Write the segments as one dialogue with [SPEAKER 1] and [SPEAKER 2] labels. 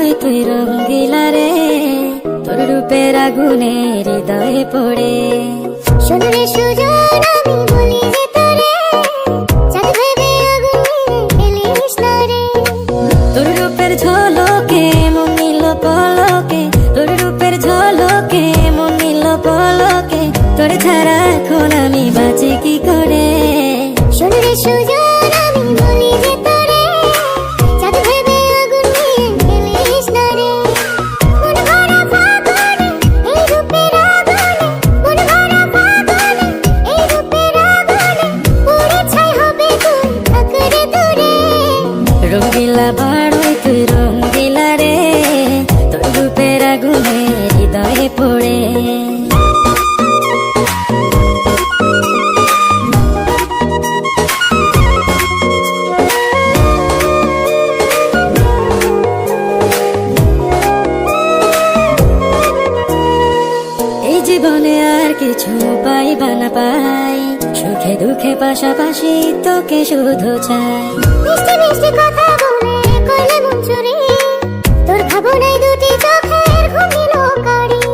[SPEAKER 1] আমায় তুই রঙ্গিলা রে। তোর হৃদয়ে পড়ে। শোনো সুজন আমি বলি যে আগুনে
[SPEAKER 2] তোর রূপের ঝলকে মন নিল পলকে তোর রূপের ঝলকে মন নিল পলকে তোর ছাড়া এখন আমি বাঁচি কি করে?
[SPEAKER 1] শোনো সুজন
[SPEAKER 2] রঙ্গিলা বাড়ই তুই রঙ্গিলা রে, তোর রূপের আগুনে হৃদয়ে পড়ে। জীবনে আর কিছু পাইবা না পাই। সুখে দুঃখে পাশাপাশি তোকে শুধু চাই।
[SPEAKER 1] মিষ্টি মিষ্টি কথা বলে করলে মন চুরি। তোর ভাবনায় দুটি চোখের কারি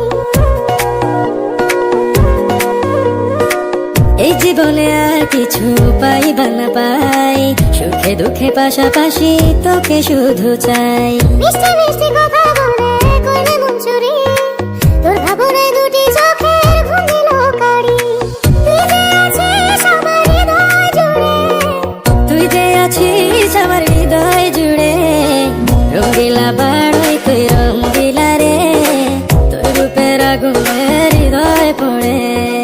[SPEAKER 2] এই জীবনে আর কিছু পাইবা না পাই সুখে দুঃখে পাশাপাশি তোকে শুধু চাই।
[SPEAKER 1] মিষ্টি মিষ্টি কথা বলে করলে পড়ে